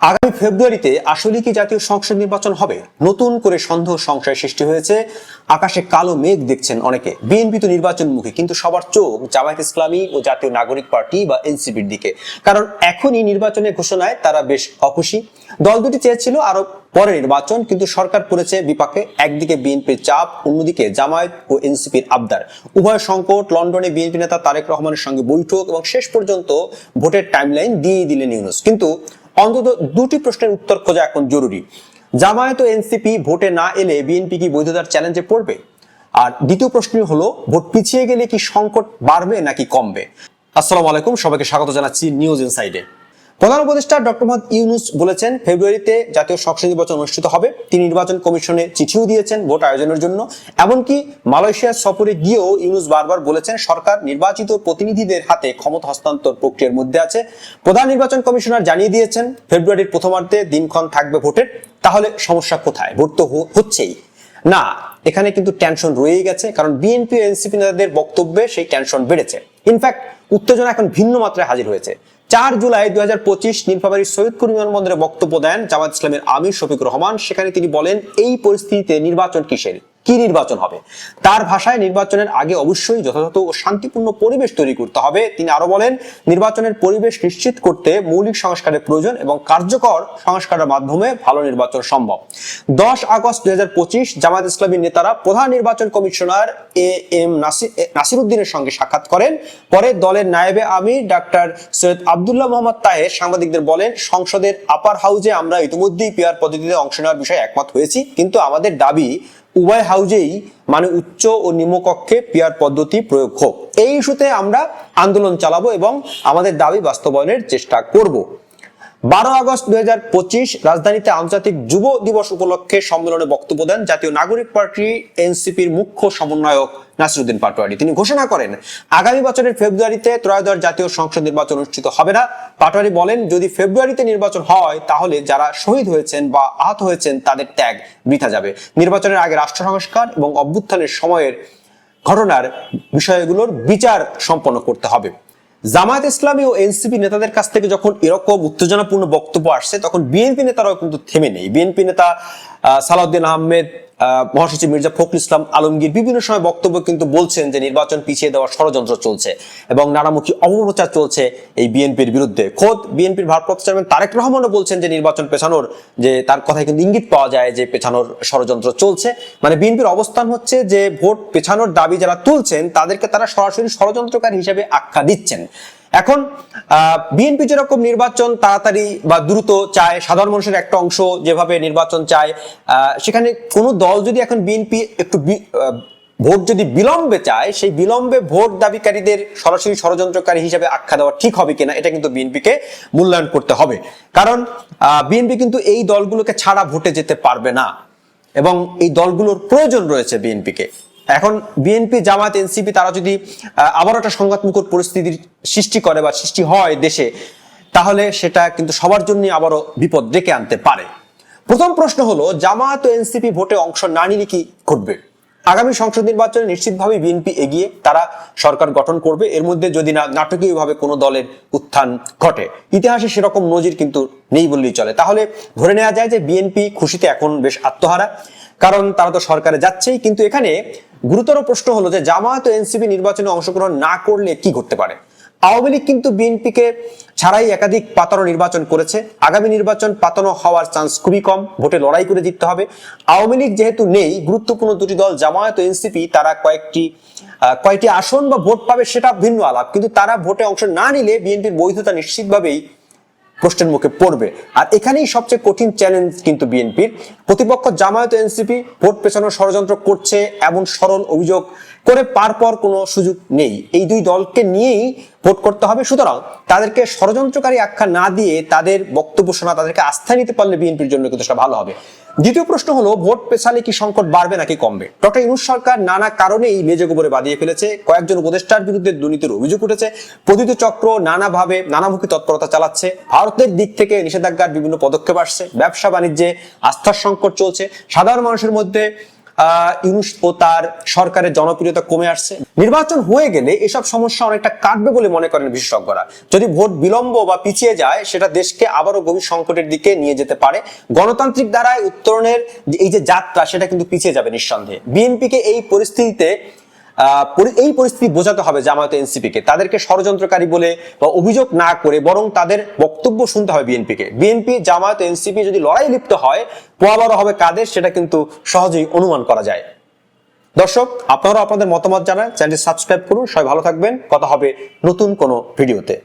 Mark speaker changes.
Speaker 1: আগামী ফেব্রুয়ারিতে আসলে কি জাতীয় সংসদ নির্বাচন হবে? নতুন করে সন্দেহ সংশয় সৃষ্টি হয়েছে। আকাশে কালো মেঘ দেখছেন অনেকে। বিএনপি তো নির্বাচনমুখী, কিন্তু সবার চোখ জামায়াত ইসলামী ও জাতীয় নাগরিক পার্টি বা এনসিপির দিকে। কারণ এখনই নির্বাচনের ঘোষণায় তারা বেশ অখুশি। দল দুটি চেয়েছিল আরও পরে নির্বাচন, কিন্তু সরকার করেছে বিপাকে। একদিকে বিএনপির চাপ, অন্যদিকে জামায়াত ও এনসিপির আবদার। উভয় সংকট, লন্ডনে বিএনপি নেতা তারেক রহমানের সঙ্গে বৈঠক এবং শেষ পর্যন্ত ভোটের টাইমলাইন দিয়ে দিলেন ইউনুস। কিন্তু অন্তত দুটি প্রশ্নের উত্তর খোঁজা এখন জরুরি। জামায়াত ও এনসিপি ভোটে না এলে বিএনপি কি বৈধতার চ্যালেঞ্জে পড়বে? আর দ্বিতীয় প্রশ্ন হলো, ভোট পিছিয়ে গেলে কি সংকট বাড়বে নাকি কমবে? আসসালামু আলাইকুম, সবাইকে স্বাগত জানাচ্ছি নিউজ ইনসাইডে। প্রধান উপদেষ্টা ডক্টর মোহাম্মদ ইউনুস বলেছেন, ফেব্রুয়ারিতে জাতীয় সংসদ নির্বাচন অনুষ্ঠিত হবে। তিনি নির্বাচন কমিশনে চিঠিও দিয়েছেন ভোট আয়োজনের জন্য। এমনকি মালয়েশিয়া সফরে গিয়েও ইউনুস বারবার বলেছেন, সরকার নির্বাচিত প্রতিনিধিদের হাতে ক্ষমতা হস্তান্তর প্রক্রিয়ার মধ্যে আছে। প্রধান নির্বাচন কমিশনার জানিয়ে দিয়েছেন, ফেব্রুয়ারির প্রথমার্ধে দিনক্ষণ থাকবে ভোটের। তাহলে সমস্যা কোথায়? ভোট তো হচ্ছেই। না, এখানে কিন্তু টেনশন রয়েই গেছে, কারণ বিএনপি ও এনসিপি নেতাদের বক্তব্যে সেই টেনশন বেড়েছে। ইনফ্যাক্ট উত্তেজনা এখন ভিন্ন মাত্রায় হাজির হয়েছে। চার জুলাই দুই হাজার পঁচিশ নীলফামারীর সৈয়দপুর বিমানবন্দরে বক্তব্য দেন জামাত ইসলামের আমির শফিক রহমান। সেখানে তিনি বলেন, এই পরিস্থিতিতে নির্বাচন কিসের? কি নির্বাচন হবে? তার ভাষায় নির্বাচনের আগে অবশ্যই যথাযথ ও শান্তিপূর্ণ পরিবেশ তৈরি করতে হবে। তিনি আরও বলেন, নির্বাচনের পরিবেশ নিশ্চিত করতে মৌলিক সংস্কারের প্রয়োজন এবং কার্যকর সংস্কারের মাধ্যমে ভালো নির্বাচন সম্ভব। দশ আগস্ট দুই হাজার পঁচিশ জামাত ইসলামীর নেতারা প্রধান নির্বাচন কমিশনার এ এম নাসির উদ্দিনের সঙ্গে সাক্ষাৎ করেন। পরে দলের নায়েবে আমির, ডাক্তার সৈয়দ আবদুল্লাহ মোহাম্মদ তাহের সাংবাদিকদের বলেন, সংসদের আপার হাউজে আমরা ইতিমধ্যেই পিয়ার পদ্ধতিতে অংশ নেওয়ার বিষয়ে একমত হয়েছি, কিন্তু আমাদের দাবি উভয় হাউজেই মানে উচ্চ ও নিম্নকক্ষে পিয়ার পদ্ধতি প্রয়োগ হোক। এই ইস্যুতে আমরা আন্দোলন চালাবো এবং আমাদের দাবি বাস্তবায়নের চেষ্টা করব। বারো আগস্ট দুই হাজার পঁচিশ রাজধানীতে আন্তর্জাতিক যুব দিবস উপলক্ষে সম্মেলনে বক্তব্য দেন জাতীয় নাগরিক পার্টি এনসিপির মুখ্য সমন্বয়ক নাসিরুদ্দিন পাটোয়ারি। তিনি ঘোষণা করেন, আগামী বছরের ফেব্রুয়ারিতে ত্রয়োদশ জাতীয় সংসদ নির্বাচন অনুষ্ঠিত হবে না। পাটোয়ারি বলেন, যদি ফেব্রুয়ারিতে নির্বাচন হয়, তাহলে যারা শহীদ হয়েছেন বা আহত হয়েছেন, তাদের ত্যাগ বৃথা যাবে। নির্বাচনের আগে রাষ্ট্র সংস্কার এবং অভ্যুত্থানের সময়ের ঘটনার বিষয়গুলোর বিচার সম্পন্ন করতে হবে। জামায়াত ইসলামী ও এনসিপি নেতাদের কাছ থেকে যখন এরকম উত্তেজনাপূর্ণ বক্তব্য আসছে তখন বিএনপি নেতারাও কিন্তু থেমে নেই। বিএনপি নেতা সালাউদ্দিন আহমেদ আহ, মহাসচিব মির্জা ফখরুল ইসলাম আলমগীর বিভিন্ন সময় বক্তব্য কিন্তু বলছেন যে নির্বাচন পিছিয়ে দেওয়ার ষড়যন্ত্র চলছে এবং নানামুখী অপপ্রচার চলছে এই বিএনপির বিরুদ্ধে। খোদ বিএনপির ভারপ্রাপ্ত চেয়ারম্যান তারেক রহমানও বলছেন যে নির্বাচন পেছানোর যে তার কথায় কিন্তু ইঙ্গিত পাওয়া যায় যে পেছানোর ষড়যন্ত্র চলছে। মানে বিএনপির অবস্থান হচ্ছে যে ভোট পেছানোর দাবি যারা তুলছেন তাদেরকে তারা সরাসরি ষড়যন্ত্রকার হিসেবে আখ্যা দিচ্ছেন। এখন বিএনপি যেরকম নির্বাচন তাড়াতাড়ি বা দ্রুত চায়, সাধারণ মানুষের একটা অংশ যেভাবে নির্বাচন চায় সেখানে কোনো দল যদি এখন বিএনপি একটু ভোট যদি বিলম্বে চায়, সেই বিলম্বে ভোট দাবিকারীদের সরাসরি ষড়যন্ত্রকারী হিসেবে আখ্যা দেওয়া ঠিক হবে কিনা, এটা কিন্তু বিএনপিকে মূল্যায়ন করতে হবে। কারণ বিএনপি কিন্তু এই দলগুলোকে ছাড়া ভোটে যেতে পারবে না এবং এই দলগুলোর প্রয়োজন রয়েছে বিএনপিকে। এখন বিএনপি জামাত এনসিপি তারা যদি আহ, আবার একটা সংঘাতমুখর পরিস্থিতির সৃষ্টি করে বা সৃষ্টি হয় দেশে তাহলে সেটা কিন্তু সবার জন্য আবারও বিপদ ডেকে আনতে পারে। প্রথম প্রশ্ন হলো জামাত ও এনসিপি ভোটে অংশ না নিলে কি ঘটবে? আগামী সংসদ নির্বাচনে নিশ্চিতভাবে বিএনপি এগিয়ে তারা সরকার গঠন করবে। এর মধ্যে যদি না নাটকীয়ভাবে কোনো দলের উত্থান ঘটে। ইতিহাসে সেরকম নজির কিন্তু নেই বললেই চলে। তাহলে ধরে নেওয়া যায় যে বিএনপি খুশিতে এখন বেশ আত্মহারা। কারণ তারা তো সরকারে যাচ্ছেই কিন্তু এখানে গুরুতর প্রশ্ন হলো যে জামায়াত ও এনসিপি নির্বাচনে অংশগ্রহণ না করলে কি ঘটতে পারে? আওয়ামী লীগ কিন্তু বিএনপিকে ছাড়াই একাধিক পাতানো নির্বাচন করেছে। আগামী নির্বাচন পাতানো হওয়ার চান্স খুবই কম। ভোটে লড়াই করে জিততে হবে। আওয়ামী লীগ যেহেতু নেই, গুরুত্বপূর্ণ দুটি দল, জামায়াত ও এনসিপি, তারা কয়েকটি কয়েকটি আসন বা ভোট পাবে সেটা ভিন্ন আলাপ। কিন্তু তারা ভোটে অংশ না নিলে বিএনপির বৈধতা নিশ্চিতভাবেই প্রশ্নের মুখে পড়বে। আর এখানেই সবচেয়ে কঠিন চ্যালেঞ্জ কিন্তু বিএনপির। প্রতিপক্ষ জামায়াত এনসিপি ভোট পেছানোর ষড়যন্ত্র করছে এমন সরল অভিযোগ করে পারপর কোনো সুযোগ নেই। এই দুই দলকে নিয়েই ভোট করতে হবে। সুতরাং তাদেরকে ষড়যন্ত্রকারী আখ্যা না দিয়ে তাদের বক্তব্য শোনা, তাদেরকে আস্থা নিতে পারলে বিএনপির জন্য কিন্তু সেটা ভালো হবে। দ্বিতীয় প্রশ্ন হলো, ভোট পেছালে কি সংকট বাড়বে নাকি কমবে? ডক্টর ইউনুস সরকার নানা কারণেই মেজে গোবরে বাঁধিয়ে ফেলেছে। কয়েকজন উপদেষ্টার বিরুদ্ধে দুর্নীতির অভিযোগ উঠেছে। পতিত চক্র নানাভাবে, নানামুখী তৎপরতা চালাচ্ছে। ভারতের দিক থেকে নিষেধাজ্ঞার বিভিন্ন পদক্ষেপ আসছে। ব্যবসা বাণিজ্যে আস্থার সংকট চলছে। সাধারণ মানুষের মধ্যে ইউনুস ও তার সরকারের জনপ্রিয়তা কমে আসছে। নির্বাচন হয়ে গেলে এসব সমস্যা অনেকটা কাটবে বলে মনে করেন বিশেষজ্ঞরা। যদি ভোট বিলম্ব বা পিছিয়ে যায়, সেটা দেশকে আবারও গভীর সংকটের দিকে নিয়ে যেতে পারে। গণতান্ত্রিক দ্বারায় উত্তরণের এই যে যাত্রা, সেটা কিন্তু পিছিয়ে যাবে নিঃসন্দেহে। বিএনপিকে এই পরিস্থিতিতে এই পরিস্থিতি বোঝাতে হবে জামায়াত এনসিপিকে। তাদেরকে ষড়যন্ত্রকারী বলে বা অভিযোগ না করে বরং তাদের বক্তব্য শুনতে হবে বিএনপিকে। বিএনপি, জামায়াত, এনসিপি যদি লড়াই লিপ্ত হয় পোয়াবারও হবে কাদের সেটা কিন্তু সহজেই অনুমান করা যায়। দর্শক, আপনারাও আপনাদের মতামত জানান। চ্যানেলটি সাবস্ক্রাইব করুন। সবাই ভালো থাকবেন। কথা হবে নতুন কোনো ভিডিওতে।